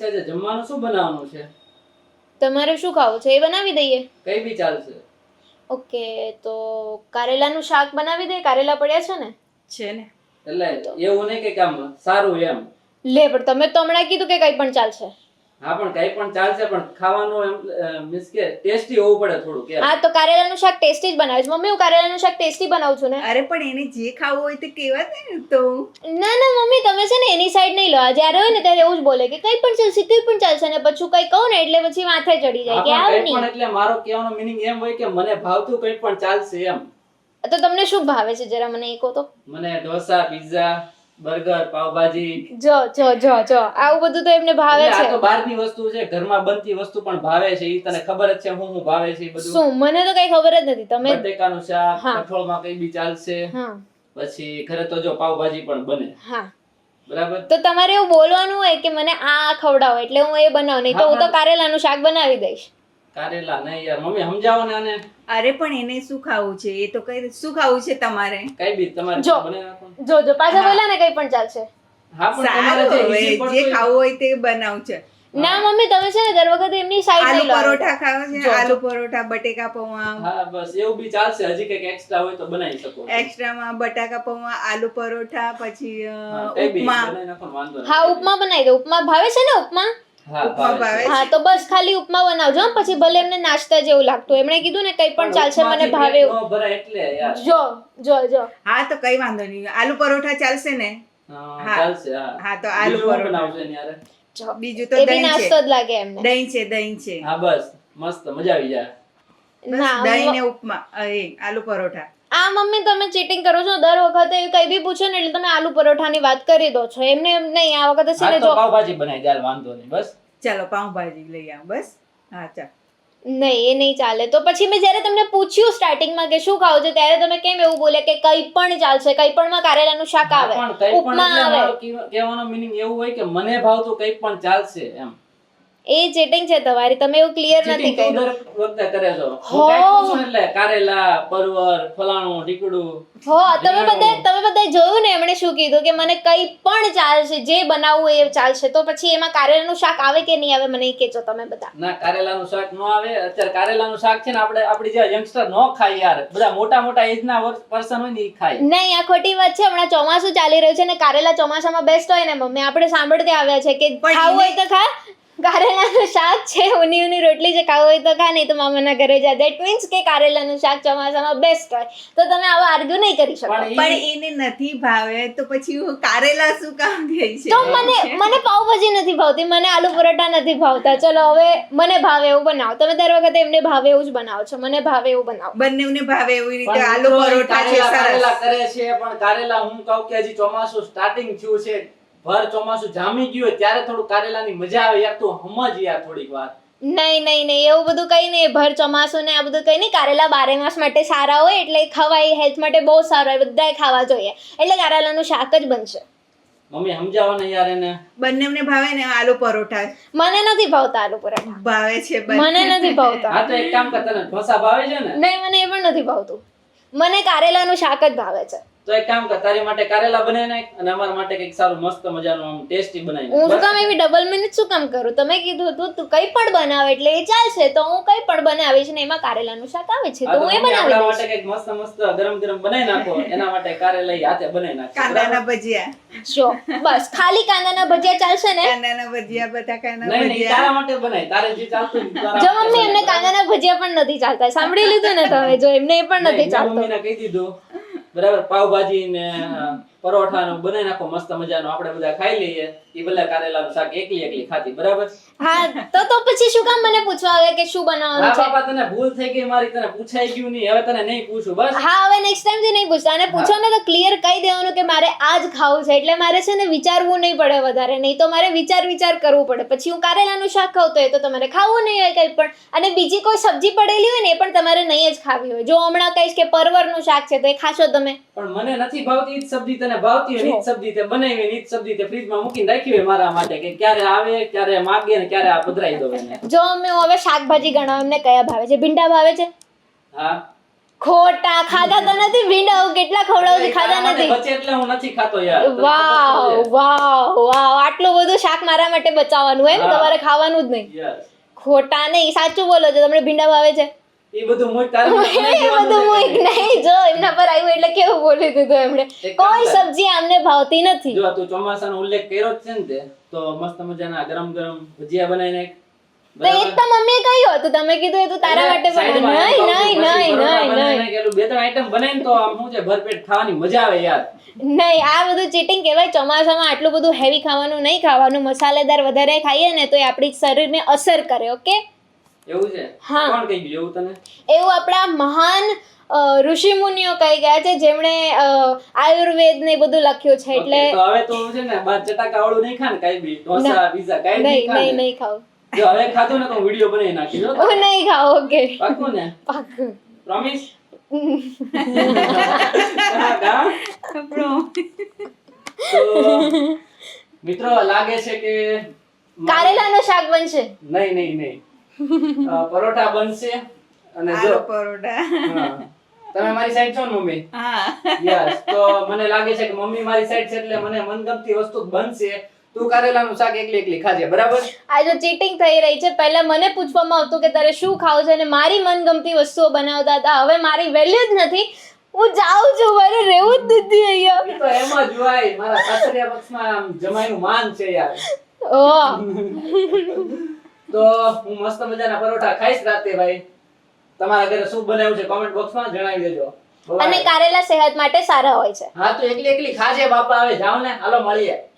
છે જમવાનું શું બનાવવાનું છે? તમારે શું ખાવું છે? એ બનાવી દઈએ. કઈ બી ચાલશે. ઓકે તો કારેલાનું શાક બનાવી દઈએ? કારેલા પડ્યા છે ને? છે ને. એટલે એવું નહીં કે કામ સારું એમ. લે પણ તમે તો હમણાં કીધું કે કંઈ પણ ચાલશે. હા પણ કઈ પણ ચાલશે પણ ખાવાનું એમ મીન્સ કે ટેસ્ટી હોવું પડે થોડું કે હા તો કારેલાનું શાક ટેસ્ટી જ બનાવે છે. મમ્મી હું કારેલાનું શાક ટેસ્ટી બનાવું છું ને? અરે પણ એને જે ખાવું હોય તે કહેવાય ને તો? ના ના મમ્મી તમે છે ને એની સાઈડ નહીં લો. જ્યારે હોય ને ત્યારે એવું જ બોલે કે કઈ પણ ચાલશે કઈ પણ ચાલશે ને પછી કઈ કહું ને એટલે પછી માથે ચડી જાય કે આવું કઈ પણ એટલે મારો કહેવાનો મીનિંગ એમ હોય કે મને ભાવતું કઈ પણ ચાલશે એમ. તો તમને શું ભાવે છે? જરા મને એ કહો તો. મને ઢોસા પિઝા બર્ગર પાવભાજી. જો જો જો જો. આવું બધું તો એમને ભાવે છે આ તો બહારની વસ્તુ છે ઘરમાં બનતી વસ્તુ પણ ભાવે છે ઈ તને ખબર જ છે હું હું ભાવે છે બધું. શું મને તો કઈ ખબર જ નથી. તમે બટેકાનું શાક. કઠોળમાં કઈ બી ચાલશે. હા. પછી ઘરે તો જો પાવભાજી પણ બને. હા. બરાબર? તો તમારે એવું બોલવાનું હોય કે મને આ ખવડાવો એટલે હું એ બનાવું નહીં તો હું તો. કારેલાનું શાક બનાવી દઈશ. કારેલા નહીં યાર. મમ્મી સમજાવો ને આને. અરે પણ એને શું ખાવું છે? એ તો કઈ શું ખાવું છે તમારે? કઈ બી તમારે જો. જો જો પાછા બોલા ને કઈ પણ ચાલશે. હા પણ તમારે જે ખાવું હોય તે બનાવું છે. ના મમ્મી તમે છે ને દર વખતે એમની સાઈડ આલુ પરોઠા ખાવા છે. આલુ પરોઠા બટેકા પૌવા. હા બસ એવું બી ચાલશે. હજી કંઈક એક્સ્ટ્રા હોય તો બનાવી શકો. એક્સ્ટ્રામાં બટાકા પૌવા આલુ પરોઠા પછી ઉપમા. બનાવી નાખો ને વાંધો નથી. હા ઉપમા બનાવી દો. ઉપમા ભાવે છે ને ઉપમા? હા તો બસ ખાલી ઉપમા બનાવજો પછી ભલે એમને નાસ્તા જેવું લાગતું. એમણે કીધું ને કઈ પણ ચાલશે મને ભાવે જો જો જો. હા તો કઈ વાંધો નહીં. આલુ પરોઠા ચાલશે ને? હા, તો આલુ પરોઠા? બીજું તો દહીં નાસ્તો જ લાગે એમને. દહીં છે દહીં છે. હા બસ. મસ્ત મજા આવી જાય. ના દહીં ને ઉપમા એ આલુ પરોઠા. આ મમ્મી તમે ચીટિંગ કરો છો? દર વખતે કઈ બી પૂછો ને એટલે તમે આલુ પરોઠાની વાત કરી દો છો. એમને એમ નહીં આ વખતે છે ને જો પાવભાજી બનાવી દે હાલ વાંધો નહીં બસ. ચાલો પાઉંભાજી લઈ આવ બસ. હા ચાલ. નહીં એ નહીં ચાલે. તો પછી મેં જ્યારે તમને પૂછ્યું સ્ટાર્ટિંગમાં કે શું ખાવ છે ત્યારે તમે કેમ એવું બોલે કે કંઈ પણ ચાલશે કંઈ પણમાં કારેલાનું શાક આવે પણ પણ ઉપમા આવે. કહેવાનો meaning એવું હોય કે મને ભાવતું કઈ પણ ચાલશે એમ. એ ચીટિંગ છે તમારી. તમે એવું ક્લિયર નથી કર્યું. વખતે કરે છો. હો. એટલે કારેલા પરવર ફલાણું ઢીકડું. હો તમે. બધા તમે બધા જોયું ને એમણે શું કીધું કે મને કઈ પણ ચાલશે જે બનાવવું એ ચાલશે તો પછી એમાં કારેલાનું શાક આવે કે નહીં આવે મને એ કહેજો તમે બધા. ના કારેલાનું શાક ન આવે. અત્યારે કારેલાનું શાક છે ને આપણે આપણી જે યંગસ્ટર ન ખાય યાર. બધા મોટા મોટા એજ ના પર્સન હોય ને એ ખાય. નહીં આ ખોટી વાત છે. હમણાં ચોમાસું ચાલી રહ્યું છે ને કારેલા ચોમાસામાં બેસ્ટ હોય ને મમ્મી. આપણે સાંભળતે આવ્યા છે કે ખાવું હોય તો ખા. કારેલાનું શાક છે ઉની ઉની રોટલી જે ખાવ હોય તો ખા નહીં તો મામાના ઘરે જાય દેટ મીન્સ કે કારેલાનું શાક ચોમાસામાં બેસ્ટ હોય. તો તમે આવો આર્ગ્યુ નહીં કરી શકો. પણ એને નથી ભાવે તો પછી હું કારેલા શું કામ કહે છે? તો મને મને પાવભાજી નથી ભાવતી મને આલુ પરોઠા નથી ભાવતા. ચલો હવે મને ભાવે એવું બનાવો. તમે દર વખતે એમને ભાવે એવું જ બનાવો છો. મને ભાવે એવું બનાવો. બંનેને ભાવે એવી રીતે આલુ પરોઠા છે કારેલા કારેલા કરે છે પણ કારેલા હું કહું કે હજી ચોમાસું સ્ટાર્ટિંગ થયું છે. ભર ચોમાસું જામી ગયું ત્યારે થોડું કારેલાની મજા આવે યાર તું સમજ યાર થોડીક વાત નહીં નહીં નહીં એવું બધું કંઈ નહીં. ભર ચોમાસું ને આ બધું કંઈ નહીં. કારેલા બારે માસ માટે સારા હોય એટલે ખવાય હેલ્થ માટે બહુ સારું હોય. બધાએ ખાવા જોઈએ. એટલે કારેલાનું શાક જ બનશે. મમ્મી સમજાવો ને યાર એને. બંનેને ભાવે ને આલુ પરોઠા? મને નથી ભાવતા આલુ પરોઠા. ભાવે છે મને નથી ભાવતા. હા તો એક કામ કર તને ઢોસા ભાવે છે ને? નહીં મને એ પણ નથી ભાવતું. મને કારેલાનું શાક જ ભાવે છે. તો એક કામ કર તારી માટે કારેલા બનાવી નાખ અને અમારા માટે કંઈક સારું મસ્ત મજાનું આમ ટેસ્ટી બનાવી હું કામ એવી ડબલ મિનિટ શું કામ કરું? તમે કીધું હતું તું કંઈ પણ બનાવે એટલે એ ચાલશે. તો હું કંઈ પણ બનાવીશ ને એમાં કારેલાનું શાક આવે છે તો હું એ બનાવી દઈશ. માટે કંઈક મસ્ત મસ્ત ગરમ ગરમ બનાવી નાખો એના માટે કારેલા હાથે બનાવી નાખો. કાંદાના ભજીયા. શો બસ ખાલી કાંદાના ભજીયા ચાલશે ને? કાંદાના ભજીયા બધા નહીં નહીં ભજીયા. તારા માટે બનાય તારે જે ચાલતું જો મમ્મી એમને કાંદાના ભજીયા પણ નથી ચાલતા. સાંભળી લીધું ને તમે? જો એમને એ પણ નથી ચાલતું. મમ્મીને કહી દીધું. બરાબર? પાવભાજી ને અ, પરોઠા નું બનાવી નાખો મસ્ત મજાનો આપણે બધા ખાઈ લઈએ. એ ભલે કારેલાનું શાક એકલી એકલી ખાતી બરાબર? હા તો તો પછી શું કામ મને પૂછવા આવે કે શું બનાવવાનું છે? બાપા તને ભૂલ થઈ ગઈ મારી તને પૂછાઈ ગયું નહીં. હવે તને નહીં પૂછું બસ. હા હવે નેક્સ્ટ ટાઈમથી નહીં પૂછતા. અને પૂછો ને તો ક્લિયર કહી દેવાનું કે મારે આ જ ખાવું છે. એટલે મારે છે ને વિચારવું નહીં પડે વધારે. નહીં તો મારે વિચાર વિચાર કરવું પડે. પછી હું કારેલાનું શાક ખાવ તો એ તો તમારે ખાવું નહીં હોય કંઈ પણ. અને બીજી કોઈ સબ્જી પડેલી હોય ને એ પણ તમારે નહીં જ ખાવી હોય. જો હમણાં કહીશ કે પરવરનું શાક છે તો એ ખાશો તમે. પણ મને નથી ભાવતી ઈ જ સબ્જી તને ભાવતી હોય ઈ સબ્જી તે બનાવી હોય જ સબ્જી તે ફ્રીજમાં મૂકીને રાખી હોય મારા માટે કે ક્યારે આવે ક્યારે માગે ને ક્યારે આ પધરાઈ દો એને. જો અમે હવે શાકભાજી ગણાવ એમને કયા ભાવે છે? ભીંડા ભાવે છે? હા. ખોટા ખાધા તો નથી ભીંડા કેટલા ખવડાવું છું ખાધા નથી. બચે એટલે હું નથી ખાતો યાર. વાવ વાવ વાવ આટલું બધું શાક મારા માટે બચાવવાનું એમ તમારે ખાવાનું જ નહીં. ખોટા નહીં સાચું બોલો છો તમને ભીંડા ભાવે છે? એ બધું મુઈ તારે એ બધું હું નહીં જો એમના પર આવ્યું એટલે કેવું બોલી દીધું એમણે? કોઈ સબ્જી આમને ભાવતી નથી. જો તું ચોમાસાનો ઉલ્લેખ કર્યો જ છે ને તે તો મસ્ત મજાના ગરમ ગરમ ભજીયા બનાવીને તો એક તો મમ્મીએ કહ્યું હતું તમે કીધું એ તો તારા માટે બનાવ્યું નહીં નહીં નહીં નહીં નાખ, બે ત્રણ આઈટમ બનાવીને તો આમ શું છે ભરપેટ ખાવાની મજા આવે યાર. નહીં આ બધું ચીટિંગ કહેવાય. ચોમાસામાં આટલું બધું હેવી ખાવાનું નહીં ખાવાનું. મસાલેદાર વધારે ખાઈએ ને તો એ આપણી શરીરને અસર કરે ઓકે એવું છે? હા. કોણ કહી ગયું? એવું તને? એવું આપણા મહાન ઋષિ ઋષિમુનિઓ કહી ગયા છે જેમણે આયુર્વેદ ને બધું લખ્યું છે એટલે તો હવે તું છે ને બાર ચટાકા કાવડું નહીં ખા ને બી ઢોસા પીઝા કાંઈ નહીં નહીં નહીં ખાવ જો હવે ખાધું ને તો વિડિયો બનાવી નાખી. હું નહીં ખાવ ઓકે. પાકું ને? પાકું પ્રોમિસ? મિત્રો લાગે છે કે કારેલાનું શાક બનશે? નહીં નહીં નહીં. પરોઠા બનશે અને જો પરોઠા. તમે મારી સાઈડ છો ને મમ્મી? હા. યસ તો મને લાગે છે કે મમ્મી મારી સાઈડ છે એટલે મને મનગમતી વસ્તુ બનશે. તું કારેલાનું શાક એકલી એકલી ખાજે બરાબર? આ જો ચીટિંગ થઈ રહી છે પહેલા મને પૂછવામાં આવતું કે તારે શું ખાવું છે અને મારી મનગમતી વસ્તુઓ બનાવતા હતા. હવે મારી વેલ્યુ જ નથી. હું જાઉં છું મારે રહેવું જ નથી અહીંયા. તો એમ જ હોય. મારા સાસરિયા પક્ષમાં જમાઈનું માન છે યાર. ઓહ. તો હું મસ્ત મજાના પરોઠા ખાઈશ રાતે ભાઈ. તમારા ઘરે શું બનાવ્યું છે કોમેન્ટ બોક્સમાં જણાવી દેજો. અને કારેલા સેહત માટે સારા હોય છે. હા તો એકલી એકલી ખાજે બાપા હવે જાવ ને. હાલો મળીએ.